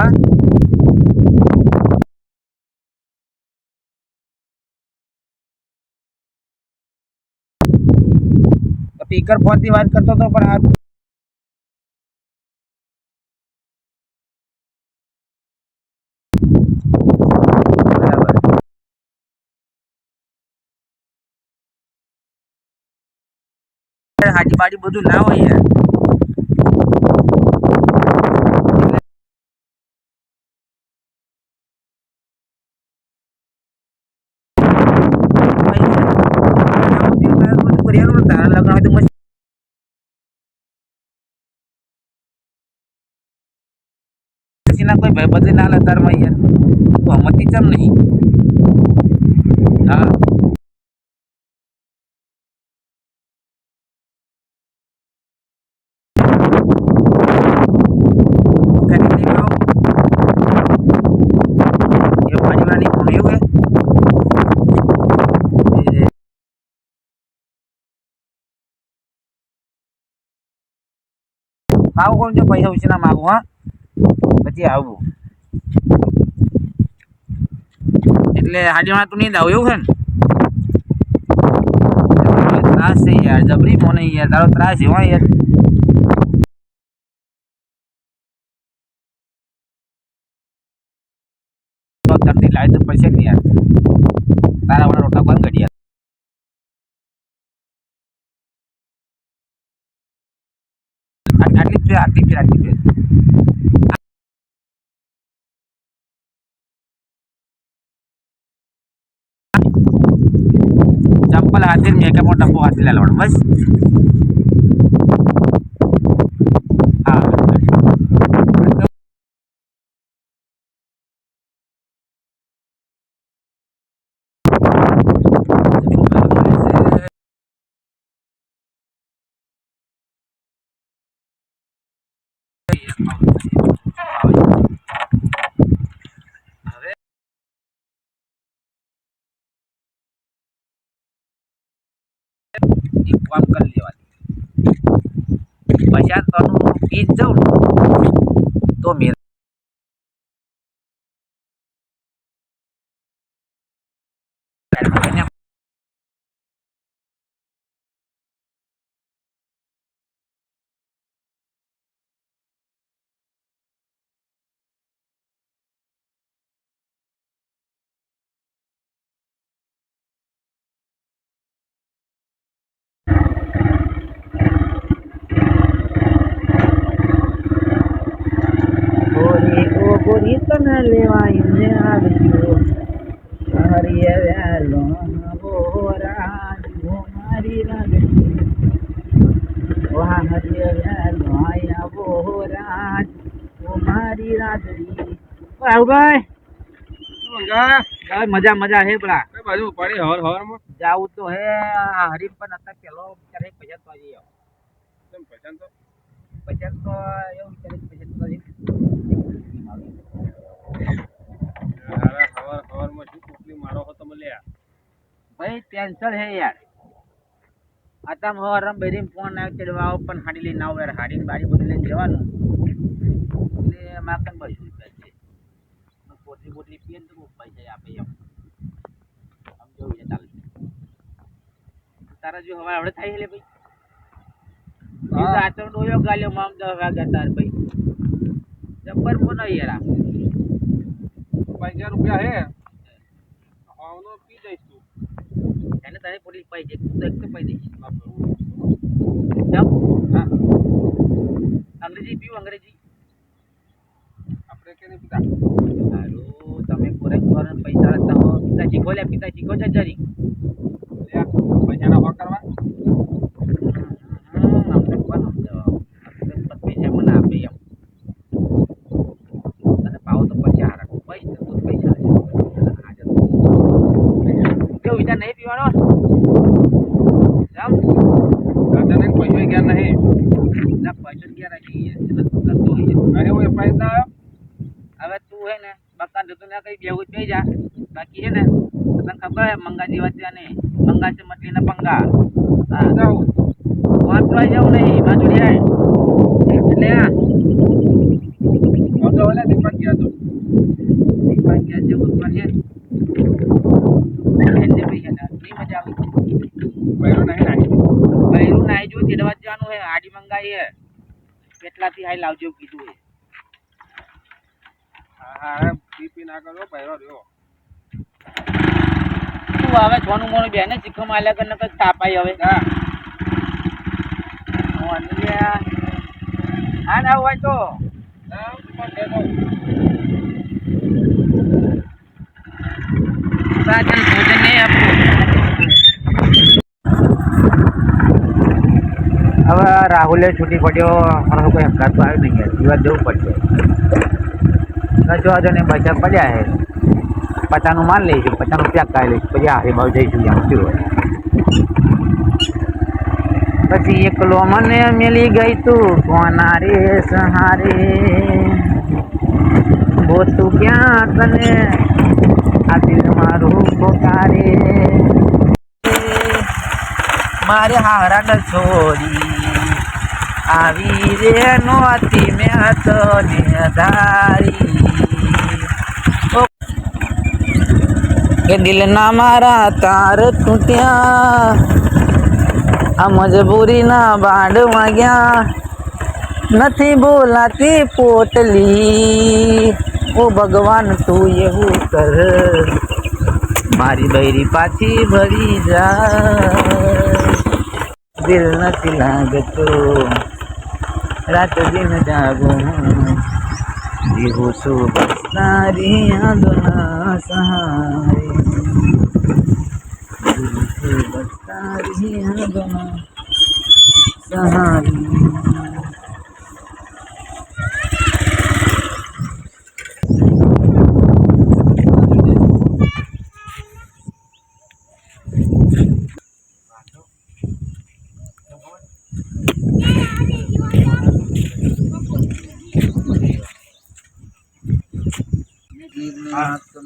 હા સ્પીકર ફોનથી વાત કરતો હતો, પણ આ હાજી બાજી બધું ના હોય યાર તારા લગ્ન હોય તો મસ્ત ના કોઈ ભાઈબંધી ના લે તારમાં યાર તું હમતી ચમ નહીં હા કરી નહીં આવો એવું આજવાની કોણ એવું હે એ આવું કોણ જો પૈસા ઉછીના માગું હા પછી આવવું એટલે હાજીમાં તું નહીં આવું એવું છે ને? ત્રાસ છે યાર, જબરી મોને યાર, તારો ત્રાસ એવા યાર. તરતી લાવી તો પડશે ને યાર. તારા વાળા રોટલા બંધ કરી આટલી છે, આટલી છે. ચંપલ હાથે મેકઅપ ડબ્બો હાથે લેવાનો બસ હા હવે એક કામ કરી લેવાની પછી આ તનું પીસ જાઉં ને તો મેર રાહુલભાઈ ભાઈ? મજા મજા હે પેલા. બાજુ પડે હર હરમાં? જાવું તો હે આ હરીફ પણ હતા પેલો વિચાર ભજન તો આવી ભજન પૈસા તો? ભજન તો એવું વિચારે ભજન પૈસા તો હવાર હવારમાં શું કોકલી મારો હો તમે લ્યા? ભાઈ ટેન્શન હે યાર. આતા મોહરમ બેરીમ ફોન આવ્યો ચડવા પણ હાડી લઈને આવો યાર. હાડી બારી બધી લઈને જવાનું. એટલે માકન છે પોટલી બોટલી પીએ ને પૈસા આપે એમ. સમજો છે ચાલે. તારા જો હવે આવડે થાય એટલે ભાઈ? હા. આચર ડોયો ગાલ્યો મામ દસ વાગ્યા તાર ભાઈ. જબ્બર ફોન યાર પૈસા રૂપિયા હે? હવનો પી જઈશ તું. એને તારે પોલીસ પાઈ તું તો એક પાઈ દઈશ. હા અંગ્રેજી પીવું અંગ્રેજી? આપણે કે નહીં પીતા? સારું તમે કોરેક કોરન પૈસા હતા હો પિતાજી શીખો પિતાજી પિતા જરી. લ્યા પૈસા ના કરવા હમ અમને કોણ સમજો આપણે પણ પૈસા મને આપે એમ અને પાવો તો પછી હારા પૈસા તો પૈસા છે હાજર કેવું વિચાર નહીં પીવાનો જામ દાદા ને પૈસા ગયા નહીં ના પૈસા ક્યાં રાખી એટલે તું કરતો હોય છે. અરે હું એફઆઈઆર ના આવ્યો હવે તું હે ને બકાન જતું ના કઈ બેહું જ બેહી જા બાકી હે ને તને ખબર હે મંગા જેવા ત્યાં ને મંગા છે મટલી ને પંગા વાંચવા જવું નહીં બાજુ જાય એટલે આ તો ઓલા દીપક ગયા તો દીપક ગયા જેવું પણ છે એને પૈસા ના નહીં મજા આવી બૈરો નહીં નાખી બૈરું નાઈ જો તેડવા જવાનું હે આડી મંગાઈ હે કેટલાથી હાઈ લાવજો કીધું હે હા હા પીપી ના કરો બૈરો રહ્યો તું હવે છોનું મોનું બેને શીખો માલ્યા કરીને નકર તાપાઈ હવે. હા. હા ના હોય તો ભોજન નહીં આપવું હવે રાહુલે છૂટી પડ્યો મારો કોઈ હંકાત તો આવ્યો નહીં યાર જીવા જવું પડશે જો આજે પૈસા પડ્યા હે. પચાસનું માન લઈશું પચાસનું ત્યાગ કાઢી લઈશું પછી હારી ભાવ જઈશું ત્યાં શું હોય. પછી એકલો મને મેલી ગઈ તું, કોના રે સહારે? બોતું ક્યાં તને? આ દિલ મારું પોકારે. મારે હારા છોડી આવી રે નોતી મેં તને ધારી. કે દિલના મારા તાર તૂટ્યા આ મજબૂરીના બાંડ વાગ્યા નથી બોલાતી પોટલી ઓ ભગવાન તું એવું કર મારી બૈરી પાછી ભરી જાય દિલ નથી લાગતો રાત દિન જાગું જીવું છું. બસ તારી યાદોના સહારે છું તારી યાદોના સહારે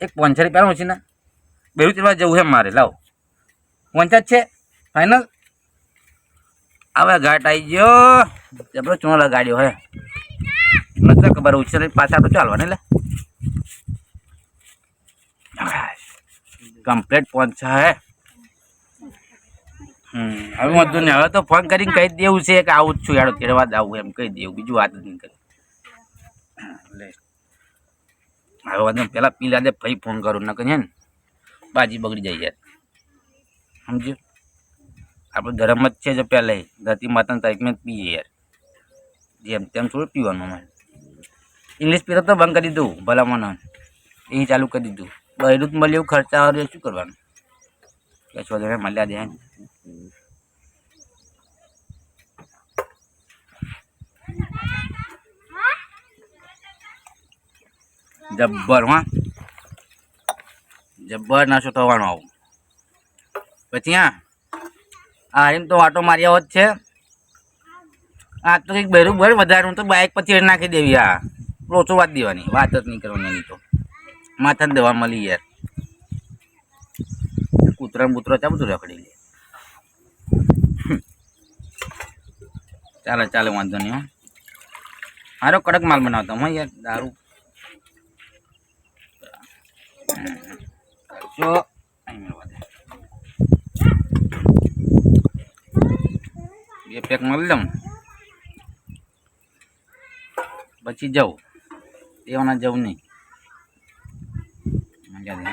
એક પાંચસો રૂપિયા ઓછી ના. બેરું ચડવા જવું છે મારે. લાવો. પંચાયત છે? ફાઇનલ હવે ઘાટ આવી ગયો. જબરો ચૂનો લગાડ્યો હે. નથી ખબર ઉછેર પાછા આપણે ચાલવા ને લે. કમ્પ્લેટ પહોંચા હે. હમ, હવે વાંધો નહીં હવે તો ફોન કરીને કહી દેવું છે કે આવું જ છું. યાર, તેડવા જ આવું એમ કહી દેવું. બીજું વાત જ નહીં કરી લે હવે વાંધો નહીં. પેલા દે ભાઈ ફોન કરું ન કરી ને બાજી બગડી જાય યાર. સમજ્યું? આપણો ધર્મ જ છે જો પહેલાં ધરતી માતાની તારીખમાં પીએ યાર. જેમ તેમ થોડું પીવાનું અમારે ઇંગ્લિશ પીતો તો બંધ કરી દીધું ભલા મને એ ચાલુ કરી દીધું. બહેરું જ મળ્યું ખર્ચા શું કરવાનું? કશો મળ્યા દે જબ્બર, હા. જબ્બર નાશો થવાનો આવું? પછી હા હા એમ તો આટો માર્યા હોત છે. આ તો કંઈક બહેરું ભર વધારે તો બાઇક પછી નાખી દેવી હા લોચો વાત દેવાની, વાત જ નહીં કરવાની એની તો. માથા દવા મળી યાર. કૂતરા બૂતરો ચા બધું રખડી લે. ચાલે ચાલે, વાંધો નહીં, હો. હારો કડક માલ બનાવતો, હું, યાર, દારૂ. જો બે પેક મળી લઉં. પછી જવું એવાના જવું નહીં. મજા દે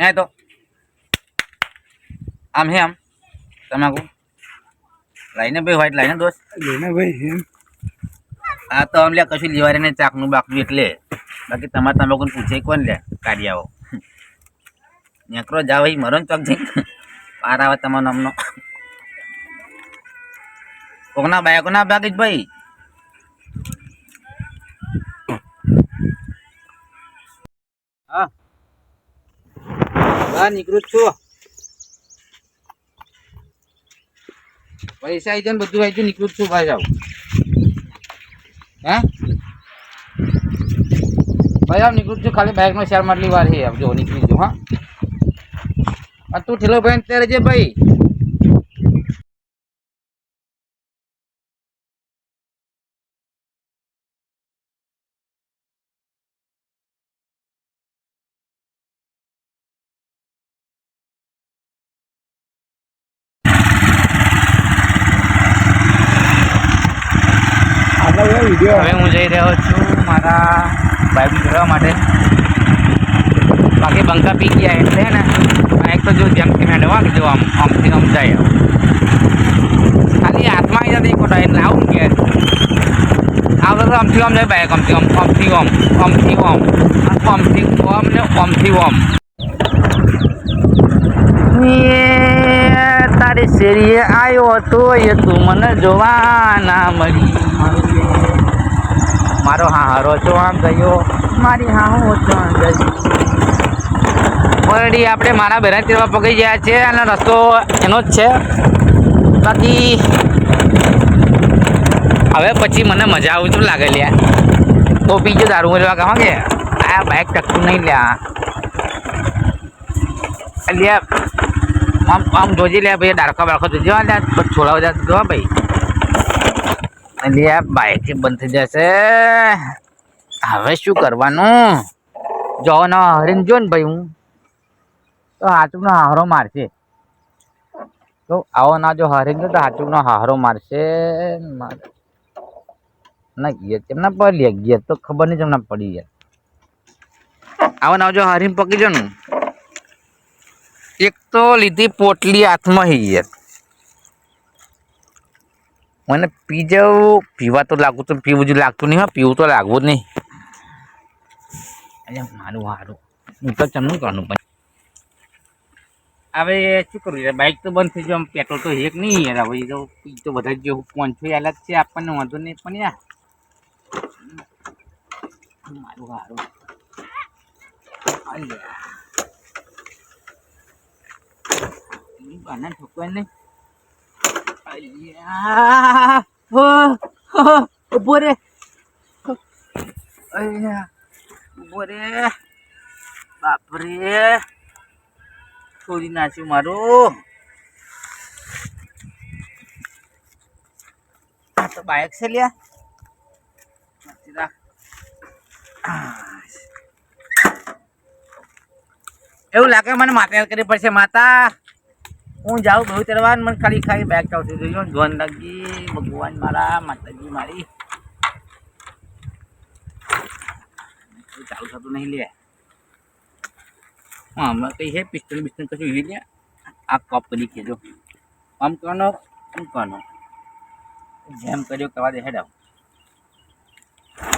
હે તો? આમ હે આમ? તમાકુ? લઈને ભાઈ વાઈટ લઈને દોસ્ત. લઈને ભાઈ હે આ તો આમ લે કશું લેવારે ને ચાકનું બાકનું એટલે. બાકી તમારે તમાકુને પૂછે કોણ લે કાઢી આવો નેકરો જાવ ભાઈ મરો ને ચોક જઈ પાર આવે તમારો નામનો. કોકના બાયકો ના ભાગી જ ભાઈ? હા. હા, નીકળું છું. પૈસા આવી જાય ને બધું આવી જાય, નીકળું છું ભાઈ સાહેબ હે? ભાઈ આવ નીકળું છું. ખાલી બાઇકનો શેર માટલી વાર છે. જો નીકળી જો હા. તું ઠેલો ભાઈ ત્યારે જે ભાઈ. હવે હું જઈ રહ્યો છું મારા બાઇક જોડવા માટે. બાકી બંકા પી ગયા એટલે ને એક તો જો જેમ કે મેં ડવા જો આમ, આમથી આમ જાય ખાલી હાથમાં આવી જતી ખોટા, એટલે આવું કે. આવડે તો આમથી આમ જાય બાઇક આમથી આમ આમથી આમ આમથી આમ આમથી આમ ને આમથી આમ. તારી શેરીએ આવ્યો તો એ તું મને જોવા ના મળી. મારો હારો છો આમ ગયો મારી હા હું ઓછો આમ ગયો ઓલરેડી આપણે મારા બહેરા તેરવા પગી ગયા છે અને રસ્તો એનો જ છે. બાકી હવે પછી મને મજા આવું તો લાગે લ્યા. તો પીજો દારૂ મળવા કહો કે? આ બાઇક ટકતું નહીં લ્યા. લ્યા આમ આમ જોજી લે ભાઈ ડાળખા બાળખો જોજો. લ્યા પછી છોડાવ જા ભાઈ. એટલે આ બાઇક બંધ થઈ જશે. હવે શું કરવાનું? જો, ના, હરીને જો ને ભાઈ હું. તો હાચુકનો હારો મારશે. તો આવો ના, જો હરીને તો હાચુકનો હારો મારશે. માર- ના ગયા કેમના પડી ગયા તો ખબર નહીં કેમના પડી ગયા આવો ના, જો હરીને પકડી જો એક તો લીધી પોટલી હાથમાં હી યાર. મને પી જવું પીવા તો લાગવું તો પીવું જ લાગતું નહીં પીવું તો લાગવું જ નહીં. અરે મારું સારું હું તો ચમનું કરવાનું પણ. હવે શું કરવું યાર બાઇક તો બંધ થઈ ગયું પેટ્રોલ તો એક નહીં યાર, હવે તો પી તો બધા જ જેવું પાંચસો અલગ છે આપણને, વાંધો નહીં પણ યાર. મારું સારું અલ્યા. બાના ઠોકવાય નહીં. ઊભો રે ઊભો રે બાપરે છોડી નાખ્યું મારું તો બાઇક છે લ્યા એવું લાગે મને માતા કરવી પડશે, માતા. હું જાઉં બહુ તરવાર મને ખાલી ખાલી બેગ ચાવતી જોયો ધોન લાગી, ભગવાન મારા, માતાજી મારી. ચાલુ થતું નહીં લે. હા, હમણાં કઈ છે? પિસ્તોલ બિસ્તોલ કશું લે? આ કપ કરી કેજો. આમ કરવાનો આમ કરવાનો. જેમ કર્યો કરવા દે હેડાવ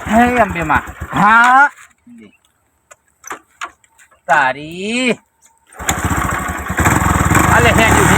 હે અંબે હા. เลยแหกอยู่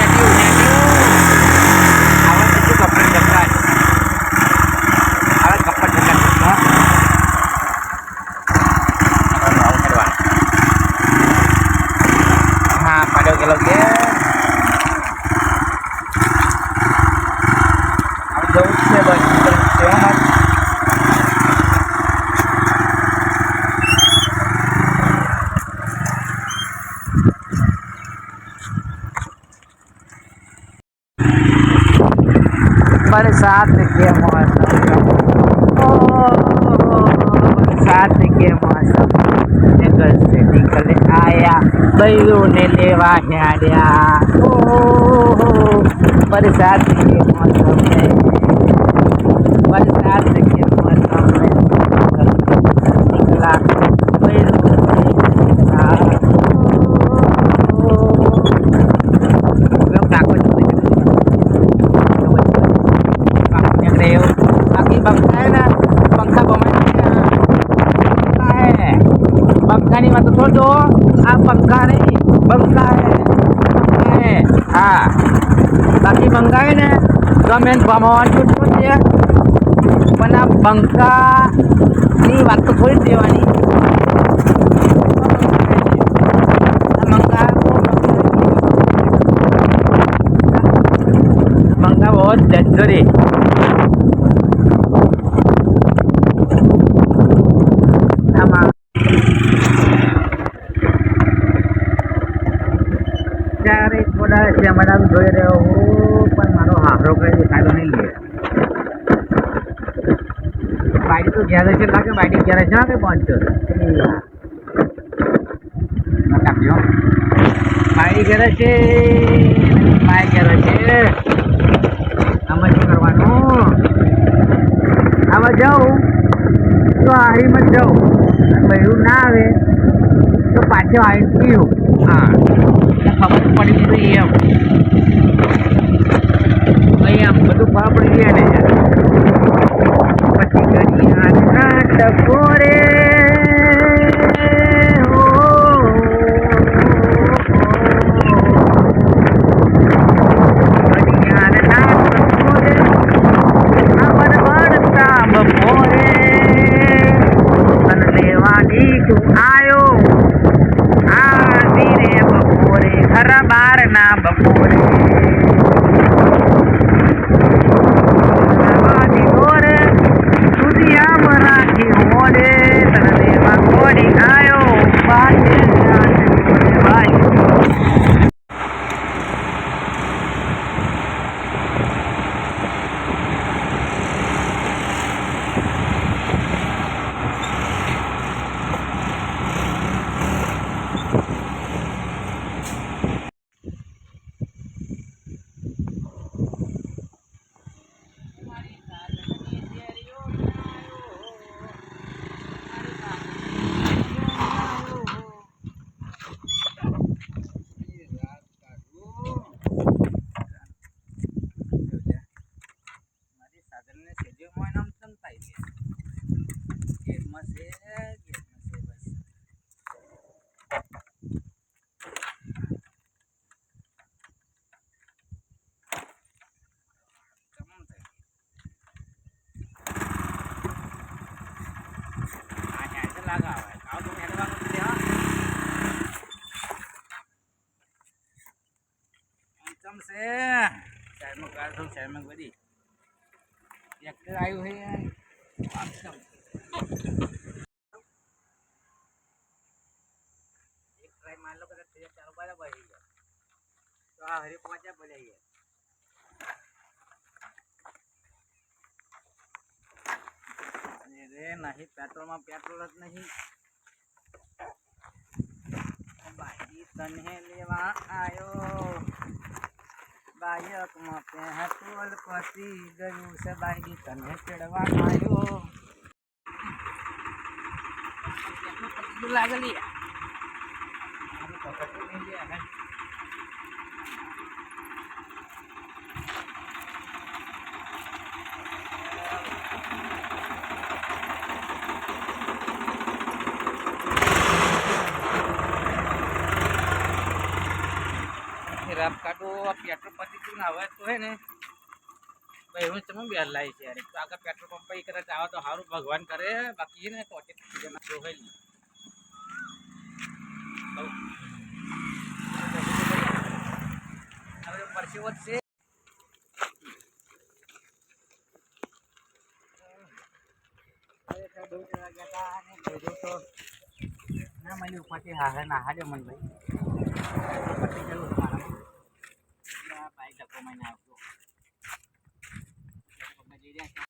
हमारे साथ देखिए मौसम साथ देखिए मौसम जंगल से निकल आया बैलू ने लेवा हरिया बरसात के मौसम में बरसात તો આ પંખા નહીં હે બાકી બંકા ને ગમે એને ભમાવાનું છૂટું છે. પણ આ બંકાની વાત તો થોડી દેવાની. બંકા બહુ જજરી આમાં ત્યારે થોડા શેમડા જોઈ રહ્યો હું પણ મારો હારો કઈ ફાયદો નહીં લે બાઈક તો ઘેર છે বাইরে গ্যারেজ না છે বন্ধ કાપ્યો બાઈક ઘેર છે. બાઈક ઘેર છે. આમાં શું કરવાનું? આમાં જાઉં. તો હારીમાં જાઉં. બહેરું ના આવે. તો પાછો આવીને પીવું. હા. ખબર પડી ગઈ એમ ભાઈ આમ બધું ખબર પડી ગયા ને. પછી કરી નાટકો રે હો. ઘડિયાળ નાટકો રે, અમર વળતા બપોરે તન લેવાની તું આયો આ ધીરે બપોરે ઘર બાર ના બપોરે લેવાની દોરે દુનિયામાં રાખી હોડે તન લેવા કોડી આયો બાજે ભાઈ મારી સાધનને સેજોમાં નામ તમ થાય છે ગેટમાં છે ગેટમાં છે બસ કેમન થાય આ હેડ લગાવે આવ તો હેડવાનું છે હા અંતમ છે કાર થયું સાઈડમાં બધી ટ્રેક્ટર આવ્યું છે માર લો, કદાચ ચાર બરાબર આવી તો આ હરી પહોંચ્યા અરે રે, નહીં, પેટ્રોલમાં પેટ્રોલ જ નહીં. બાઈ તને લેવા આયો બાયકમાં પેટ્રોલ પતી ગયું છે બાઈ તને ચડવા આવ્યો લાગેલી મારું પકડતું નહીં લે હવે. રાપ કાઢો આ પેટ્રોલ પતી ગયું ને હોય તો હે ને, ભાઈ હું તમે બે લાવી છે યાર. આગળ પેટ્રોલ પંપ પર કદાચ આવે તો સારું ભગવાન કરે, બાકી ને પોકેટ જ ગયા હતા અને ભેગું તો ના મળ્યું પછી હા ના હાજો મન ભાઈ. પછી ગયેલું છે મારામાં. આ